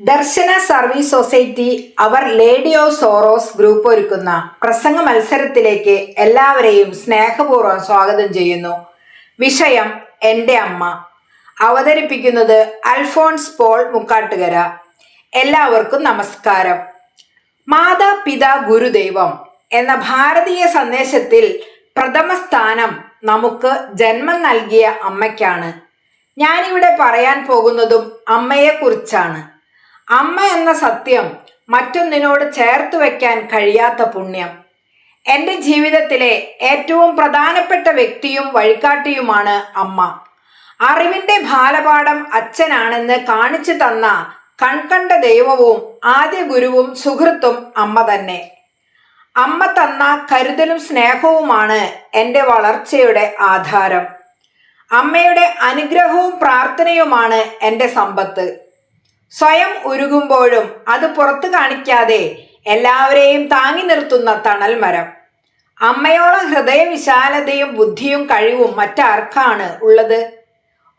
Darshana service society our lady of sorrows group ഒരുക്കുന്ന പ്രസംഗ മത്സരത്തിലേക്ക് എല്ലാവരെയും സ്നേഹപൂർവം സ്വാഗതം ചെയ്യുന്നു. വിഷയം എന്റെ അമ്മ. അവതരിപ്പിക്കുന്നത് അൽഫോൺസ് പോൾ മുക്കാട്ടുകര. എല്ലാവർക്കും നമസ്കാരം. മാതാപിതാ ഗുരുദൈവം എന്ന ഭാരതീയ സന്ദേശത്തിൽ പ്രഥമ സ്ഥാനം നമുക്ക് ജന്മം നൽകിയ അമ്മയ്ക്കാണ്. ഞാനിവിടെ പറയാൻ പോകുന്നതും അമ്മയെക്കുറിച്ചാണ്. അമ്മ എന്ന സത്യം മറ്റൊന്നിനോട് ചേർത്ത് വയ്ക്കാൻ കഴിയാത്ത പുണ്യം. എന്റെ ജീവിതത്തിലെ ഏറ്റവും പ്രധാനപ്പെട്ട വ്യക്തിയും വഴികാട്ടിയുമാണ് അമ്മ. അറിവിന്റെ ബാലപാഠം അച്ഛനാണെന്ന് കാണിച്ചു തന്ന കൺകണ്ട ദൈവവും ആദ്യ ഗുരുവും സുഹൃത്തും അമ്മ തന്നെ. അമ്മ തന്ന കരുതലും സ്നേഹവുമാണ് എന്റെ വളർച്ചയുടെ ആധാരം. അമ്മയുടെ അനുഗ്രഹവും പ്രാർത്ഥനയുമാണ് എന്റെ സമ്പത്ത്. സ്വയം ഉരുകുമ്പോഴും അത് പുറത്തു കാണിക്കാതെ എല്ലാവരെയും താങ്ങി നിർത്തുന്ന തണൽ മരം. അമ്മയോളം ഹൃദയവിശാലതയും ബുദ്ധിയും കഴിവും മറ്റാർക്കാണ് ഉള്ളത്?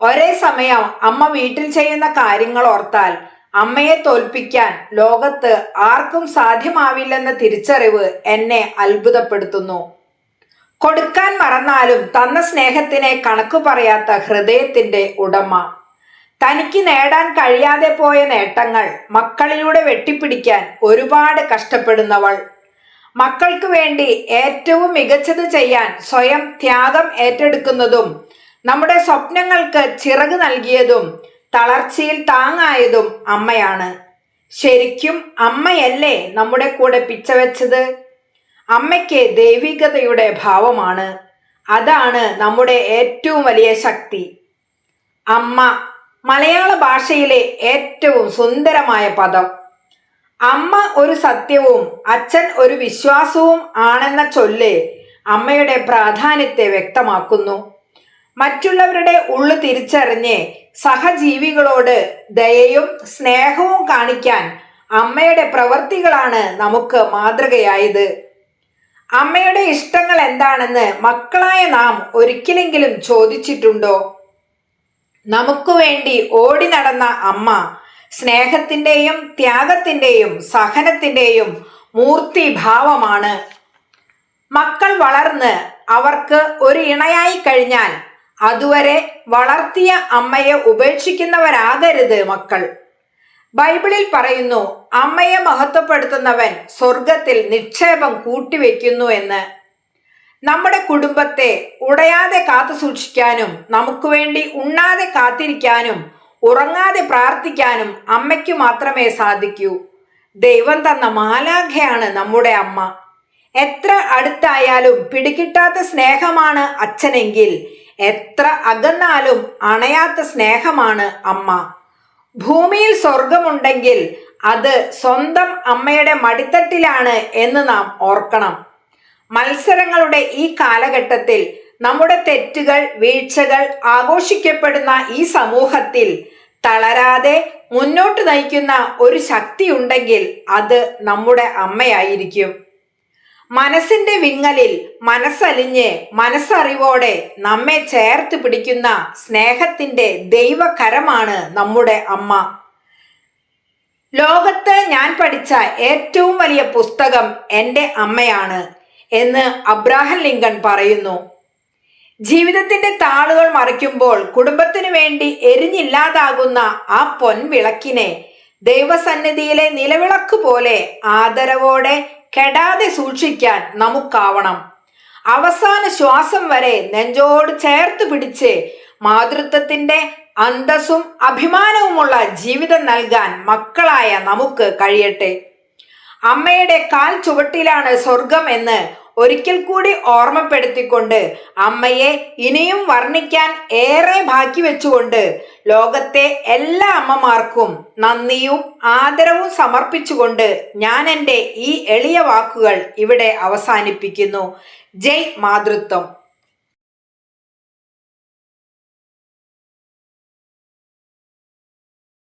ഒരേ സമയം അമ്മ വീട്ടിൽ ചെയ്യുന്ന കാര്യങ്ങൾ ഓർത്താൽ അമ്മയെ തോൽപ്പിക്കാൻ ലോകത്ത് ആർക്കും സാധ്യമാവില്ലെന്ന തിരിച്ചറിവ് എന്നെ അത്ഭുതപ്പെടുത്തുന്നു. കൊടുക്കാൻ മറന്നാലും തന്ന സ്നേഹത്തിനെ കണക്കു പറയാത്ത ഹൃദയത്തിന്റെ ഉടമ. തനിക്ക് നേടാൻ കഴിയാതെ പോയ നേട്ടങ്ങൾ മക്കളിലൂടെ വെട്ടിപ്പിടിക്കാൻ ഒരുപാട് കഷ്ടപ്പെടുന്നവൾ. മക്കൾക്ക് വേണ്ടി ഏറ്റവും മികച്ചത് ചെയ്യാൻ സ്വയം ത്യാഗം ഏറ്റെടുക്കുന്നതും നമ്മുടെ സ്വപ്നങ്ങൾക്ക് ചിറക് നൽകിയതും തളർച്ചയിൽ താങ്ങായതും അമ്മയാണ്. ശരിക്കും അമ്മയല്ലേ നമ്മുടെ കൂടെ പിച്ചവെച്ചത്? അമ്മയ്ക്ക് ദൈവികതയുടെ ഭാവമാണ്. അതാണ് നമ്മുടെ ഏറ്റവും വലിയ ശക്തി. അമ്മ മലയാള ഭാഷയിലെ ഏറ്റവും സുന്ദരമായ പദം. അമ്മ ഒരു സത്യവും അച്ഛൻ ഒരു വിശ്വാസവും ആണെന്ന ചൊല്ല് അമ്മയുടെ പ്രാധാന്യത്തെ വ്യക്തമാക്കുന്നു. മറ്റുള്ളവരുടെ ഉള്ളു തിരിച്ചറിഞ്ഞ് സഹജീവികളോട് ദയയും സ്നേഹവും കാണിക്കാൻ അമ്മയുടെ പ്രവൃത്തികളാണ് നമുക്ക് മാതൃകയായത്. അമ്മയുടെ ഇഷ്ടങ്ങൾ എന്താണെന്ന് മക്കളായ നാം ഒരിക്കലെങ്കിലും ചോദിച്ചിട്ടുണ്ടോ? നമുക്ക് വേണ്ടി ഓടി നടന്ന അമ്മ സ്നേഹത്തിന്റെയും ത്യാഗത്തിന്റെയും സഹനത്തിന്റെയും മൂർത്തിഭാവമാണ്. മക്കൾ വളർന്ന് അവർക്ക് ഒരു ഇണയായി കഴിഞ്ഞാൽ അതുവരെ വളർത്തിയ അമ്മയെ ഉപേക്ഷിക്കുന്നവരാകരുത് മക്കൾ. ബൈബിളിൽ പറയുന്നു അമ്മയെ മഹത്വപ്പെടുത്തുന്നവൻ സ്വർഗത്തിൽ നിക്ഷേപം കൂട്ടിവെക്കുന്നു എന്ന്. നമ്മുടെ കുടുംബത്തെ ഉടയാതെ കാത്തു സൂക്ഷിക്കാനും നമുക്ക് വേണ്ടി ഉണ്ണാതെ കാത്തിരിക്കാനും ഉറങ്ങാതെ പ്രാർത്ഥിക്കാനും അമ്മയ്ക്ക് മാത്രമേ സാധിക്കൂ. ദൈവം തന്ന മാലാഖയാണ് നമ്മുടെ അമ്മ. എത്ര അടുത്തായാലും പിടികിട്ടാത്ത സ്നേഹമാണ് അച്ഛനെങ്കിൽ എത്ര അകന്നാലും അണയാത്ത സ്നേഹമാണ് അമ്മ. ഭൂമിയിൽ സ്വർഗമുണ്ടെങ്കിൽ അത് സ്വന്തം അമ്മയുടെ മടിത്തട്ടിലാണ് എന്ന് നാം ഓർക്കണം. മത്സരങ്ങളുടെ ഈ കാലഘട്ടത്തിൽ നമ്മുടെ തെറ്റുകൾ വീഴ്ചകൾ ആഘോഷിക്കപ്പെടുന്ന ഈ സമൂഹത്തിൽ തളരാതെ മുന്നോട്ട് നയിക്കുന്ന ഒരു ശക്തി ഉണ്ടെങ്കിൽ അത് നമ്മുടെ അമ്മയായിരിക്കും. മനസ്സിന്റെ വിങ്ങലിൽ മനസ്സലിഞ്ഞ് മനസ്സറിവോടെ നമ്മെ ചേർത്ത് പിടിക്കുന്ന സ്നേഹത്തിന്റെ ദൈവകരമാണ് നമ്മുടെ അമ്മ. ലോകത്ത് ഞാൻ പഠിച്ച ഏറ്റവും വലിയ പുസ്തകം എന്റെ അമ്മയാണ്. എന്ന് അബ്രാഹം ലിങ്കൺ പറയുന്നു. ജീവിതത്തിന്റെ താളുകൾ മറിക്കുമ്പോൾ കുടുംബത്തിനു വേണ്ടി എരിഞ്ഞില്ലാതാകുന്ന ആ പൊൻവിളക്കിനെ ദൈവസന്നിധിയിലെ നിലവിളക്ക് പോലെ ആദരവോടെ കെടാതെ സൂക്ഷിക്കാൻ നമുക്കാവണം. അവസാന ശ്വാസം വരെ നെഞ്ചോട് ചേർത്ത് പിടിച്ച് മാതൃത്വത്തിന്റെ അന്തസ്സും അഭിമാനവുമുള്ള ജീവിതം നൽകാൻ മക്കളായ നമുക്ക് കഴിയട്ടെ. അമ്മയുടെ കാൽ ചുവട്ടിലാണ് സ്വർഗം എന്ന് ഒരിക്കൽ കൂടി ഓർമ്മപ്പെടുത്തിക്കൊണ്ട് അമ്മയെ ഇനിയും വർണിക്കാൻ ഏറെ ബാക്കി വെച്ചുകൊണ്ട് ലോകത്തെ എല്ലാ അമ്മമാർക്കും നന്ദിയും ആദരവും സമർപ്പിച്ചുകൊണ്ട് ഞാൻ എന്റെ ഈ എളിയ വാക്കുകൾ ഇവിടെ അവസാനിപ്പിക്കുന്നു. ജയ് മാതൃത്വം.